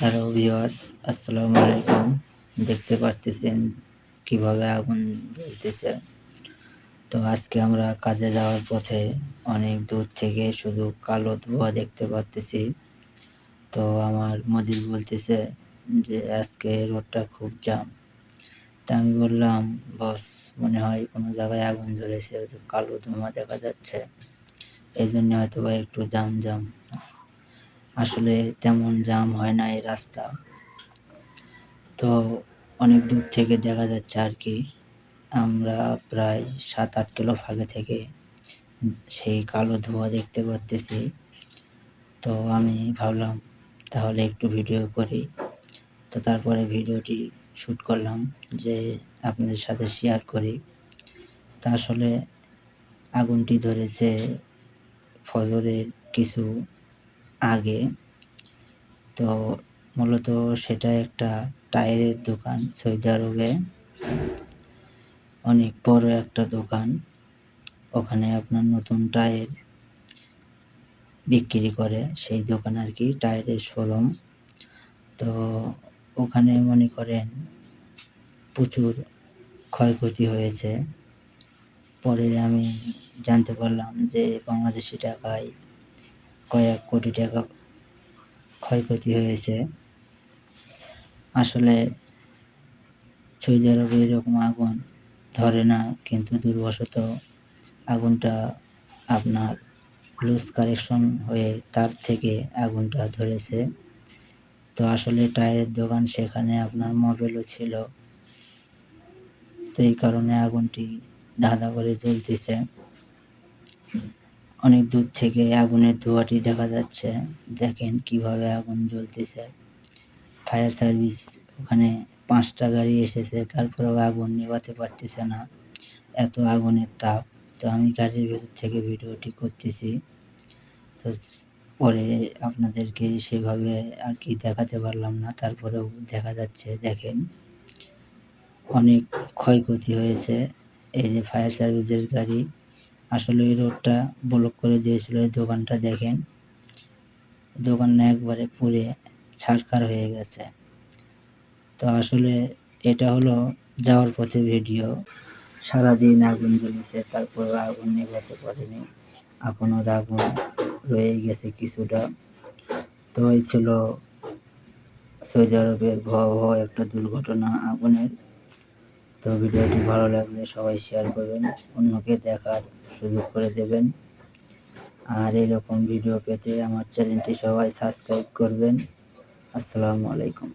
Hello ভিওয়াস আসসালামু আলাইকুম দেখতে পারতেছেন কীভাবে আগুন জ্বলতেছে? তো আজকে আমরা কাজে যাওয়ার পথে অনেক দূর থেকে শুধু কালো ধোঁয়া দেখতে পারতেছি। তো আমার মদির বলতেছে যে, আজকে রোডটা খুব জাম। তা আমি বললাম, বস, মনে হয় কোনো জায়গায় আগুন জ্বলেছে কালো ধোঁয়া দেখা যাচ্ছে। এই জন্য হয়তো বা একটু জাম জাম আসলে তেমন জাম হয় না এই রাস্তা। তো অনেক দূর থেকে দেখা যাচ্ছে আর কি, আমরা প্রায় সাত আট কিলো ফাঁকে থেকে সেই কালো ধোঁয়া দেখতে পারতেছি। তো আমি ভাবলাম, তাহলে একটু ভিডিও করি। তো তারপরে ভিডিওটি শ্যুট করলাম যে আপনাদের সাথে শেয়ার করি। তা আসলে আগুনটি ধরেছে ফজরের কিছু আগে। তো মূলত সেটা একটা টায়ারের দোকান, সৌদি আরবে অনেক বড় একটা দোকান। ওখানে আপনার নতুন টায়ার বিক্রি করে। সেই দোকান আর কি টায়ারের শোরুম। তো ওখানে মনে করেন প্রচুর ক্ষয়ক্ষতি হয়েছে। পরে আমি জানতে পারলাম যে বাংলাদেশি টাকায় কয়েক কোটি টাকা ক্ষয়ক্ষতি হয়েছে। আসলে সৌদি আরবে এরকম আগুন ধরে না, কিন্তু দুর্বশত আগুনটা আপনার লুজ কারেকশন হয়ে তার থেকে আগুনটা ধরেছে। তো আসলে টায়ারের দোকান সেখানে আপনার মোবাইলও ছিল। তো এই কারণে আগুনটি ধাঁধা করে জ্বলতেছে। অনেক দূর থেকে আগুনের ধোঁয়াটি দেখা যাচ্ছে। দেখেন কীভাবে আগুন জ্বলতেছে। ফায়ার সার্ভিস ওখানে পাঁচটা গাড়ি এসেছে, তারপরেও আগুন নেভাতে পারতেছে না। এত আগুনের তাপ। তো আমি গাড়ির ভেতর থেকে ভিডিওটি করতেছি। তো পরে আপনাদেরকে সেভাবে আর কি দেখাতে পারলাম না, তারপরেও দেখা যাচ্ছে। দেখেন অনেক ক্ষয়ক্ষতি হয়েছে। এই যে ফায়ার সার্ভিসের গাড়ি আসলে ওই রোডটা ব্লক করে দিয়েছিল এই দোকানটা দেখেন। দোকানটা একবারে পুড়ে ছারখার হয়ে গেছে। তো আসলে এটা হলো যাওয়ার পথে ভিডিও সারাদিন আগুন জ্বলেছে, তারপর আগুন নেভাতে পারেনি। এখনও আগুন রয়ে গেছে কিছুটা। তো এই ছিল সৌদি আরবের ভয়াবহ একটা দুর্ঘটনা আগুনের। তো ভিডিওটি ভালো লাগলে সবাই শেয়ার করবেন, অন্যকে দেখার সুযোগ করে দেবেন। আর এরকম ভিডিও পেতে আমার চ্যানেলটি সবাই সাবস্ক্রাইব করবেন। আসসালামু আলাইকুম।